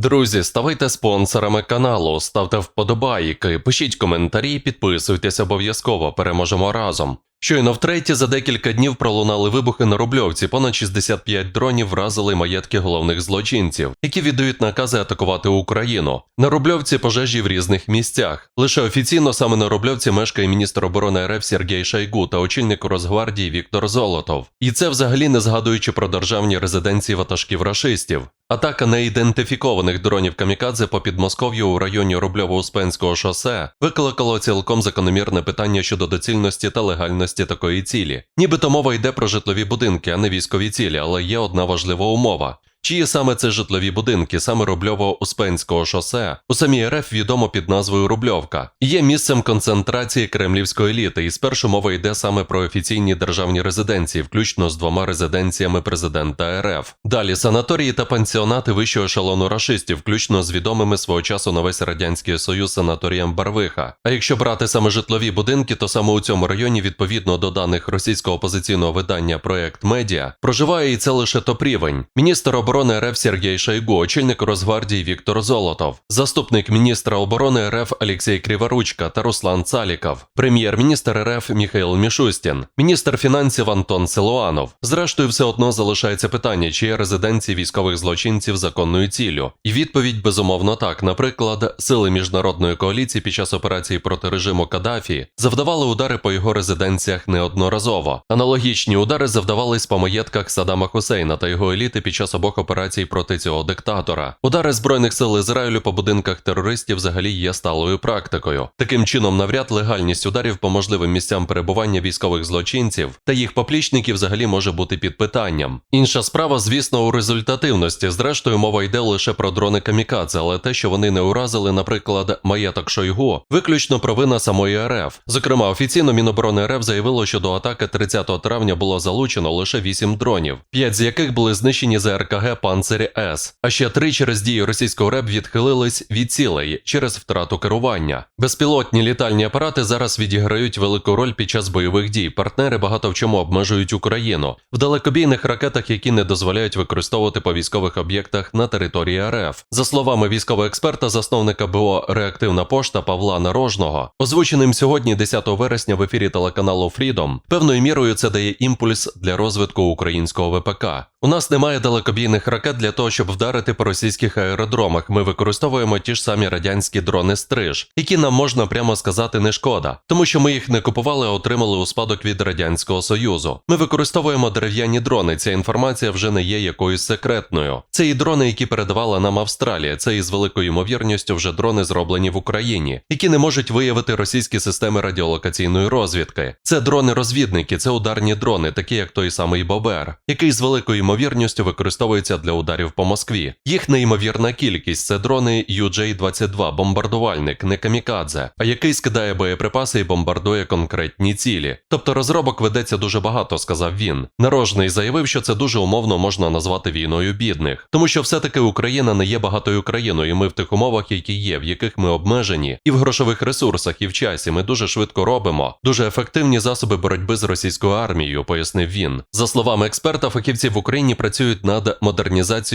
Друзі, ставайте спонсорами каналу, ставте вподобайки, пишіть коментарі, підписуйтесь обов'язково, переможемо разом. Щойно втретє за декілька днів пролунали вибухи на Рубльовці. Понад 65 дронів вразили маєтки головних злочинців, які віддають накази атакувати Україну. На Рубльовці пожежі в різних місцях. Лише офіційно саме на Рубльовці мешкає міністр оборони РФ Сергій Шайгу та очільник Росгвардії Віктор Золотов. І це взагалі не згадуючи про державні резиденції ватажків рашистів. Атака неідентифікованих дронів камікадзе по Підмосков'ю у районі Рубльово-Успенського шосе викликало цілком закономірне питання щодо доцільності та легальності такої цілі. Нібито мова йде про житлові будинки, а не військові цілі, але є одна важлива умова. Чиї саме це житлові будинки, саме Рубльово-Успенського шосе, у самій РФ відомо під назвою Рубльовка, є місцем концентрації кремлівської еліти, і спершу мова йде саме про офіційні державні резиденції, включно з двома резиденціями президента РФ. Далі санаторії та пансіонати вищого ешелону рашистів, включно з відомими свого часу на весь радянський союз санаторієм Барвиха. А якщо брати саме житлові будинки, то саме у цьому районі, відповідно до даних російського опозиційного видання Проект Медіа, проживає і це лише топ-рівень. Міністр оборони РФ Сергій Шойгу, очільник Росгвардії Віктор Золотов, заступник міністра оборони РФ Олексій Криворучка та Руслан Цаліков, прем'єр-міністр РФ Міхаїл Мішустін, міністр фінансів Антон Силуанов. Зрештою, все одно залишається питання, чи є резиденції військових злочинців законною ціллю. І відповідь безумовно так. Наприклад, сили міжнародної коаліції під час операції проти режиму Каддафі завдавали удари по його резиденціях неодноразово. Аналогічні удари завдавались по маєтках Саддама Хусейна та його еліти під час обох операцій проти цього диктатора. Удари збройних сил Ізраїлю по будинках терористів взагалі є сталою практикою. Таким чином, навряд легальність ударів по можливим місцям перебування військових злочинців та їх поплічників взагалі може бути під питанням. Інша справа, звісно, у результативності. Зрештою, мова йде лише про дрони камікадзе, але те, що вони не уразили, наприклад, маєток Шойгу, виключно провина самої РФ. Зокрема, офіційно Міноборони РФ заявило, що до атаки 30 травня було залучено лише 8 дронів, 5 з яких були знищені за РКГ Панцирі С, а ще три через дії російського РЕП відхилились від цілей через втрату керування. Безпілотні літальні апарати зараз відіграють велику роль під час бойових дій. Партнери багато в чому обмежують Україну в далекобійних ракетах, які не дозволяють використовувати по військових об'єктах на території РФ. За словами військового експерта, засновника БО Реактивна пошта Павла Нарожного, озвученим сьогодні, 10 вересня, в ефірі телеканалу Freedom, певною мірою це дає імпульс для розвитку українського ВПК. У нас немає далекобійних ракет для того, щоб вдарити по російських аеродромах. Ми використовуємо ті ж самі радянські дрони стриж, які нам можна прямо сказати не шкода, тому що ми їх не купували, а отримали у спадок від радянського союзу. Ми використовуємо дерев'яні дрони. Ця інформація вже не є якоюсь секретною. Це і дрони, які передавала нам Австралія. Це із великою ймовірністю вже дрони зроблені в Україні, які не можуть виявити російські системи радіолокаційної розвідки. Це дрони-розвідники, це ударні дрони, такі як той самий Бобер, який з великою ймовірністю використовується для ударів по Москві. Їх неймовірна кількість це дрони UJ-22, бомбардувальник, не камікадзе, а який скидає боєприпаси і бомбардує конкретні цілі. Тобто розробок ведеться дуже багато, сказав він. Нарожний заявив, що це дуже умовно можна назвати війною бідних, тому що все-таки Україна не є багатою країною, і ми в тих умовах, які є, в яких ми обмежені, і в грошових ресурсах, і в часі. Ми дуже швидко робимо дуже ефективні засоби боротьби з російською армією, пояснив він. За словами експерта, фахівці в Україні працюють над модернізацією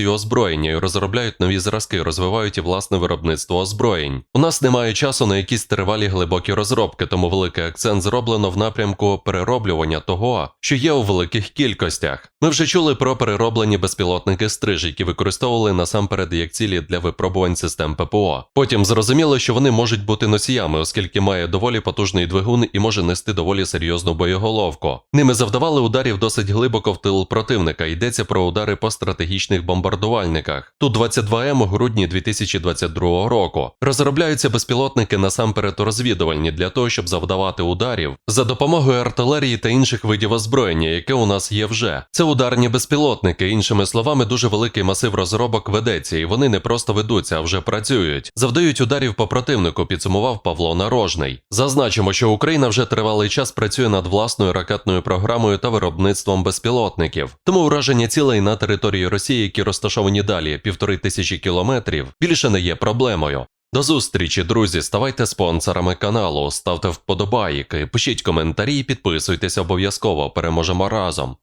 озброєння і розробляють нові зразки, розвивають і власне виробництво озброєнь. У нас немає часу на якісь тривалі глибокі розробки, тому великий акцент зроблено в напрямку перероблювання того, що є у великих кількостях. Ми вже чули про перероблені безпілотники стриж, які використовували насамперед як цілі для випробувань систем ППО. Потім зрозуміло, що вони можуть бути носіями, оскільки має доволі потужний двигун і може нести доволі серйозну боєголовку. Ними завдавали ударів досить глибоко в тил противника. Йдеться про удари по стратегічних бомбардувальниках. Тут 22 м у грудні 2022 року. Розробляються безпілотники насамперед розвідувальні для того, щоб завдавати ударів за допомогою артилерії та інших видів озброєння, яке у нас є вже. Це ударні безпілотники. Іншими словами, дуже великий масив розробок ведеться, і вони не просто ведуться, а вже працюють. Завдають ударів по противнику, підсумував Павло Нарожний. Зазначимо, що Україна вже тривалий час працює над власною ракетною програмою та виробництвом безпілотників. Тому ураження цілей на території Росії, які розташовані далі півтори тисячі кілометрів, більше не є проблемою. До зустрічі, друзі. Ставайте спонсорами каналу, ставте вподобайки, пишіть коментарі, підписуйтесь обов'язково. Переможемо разом.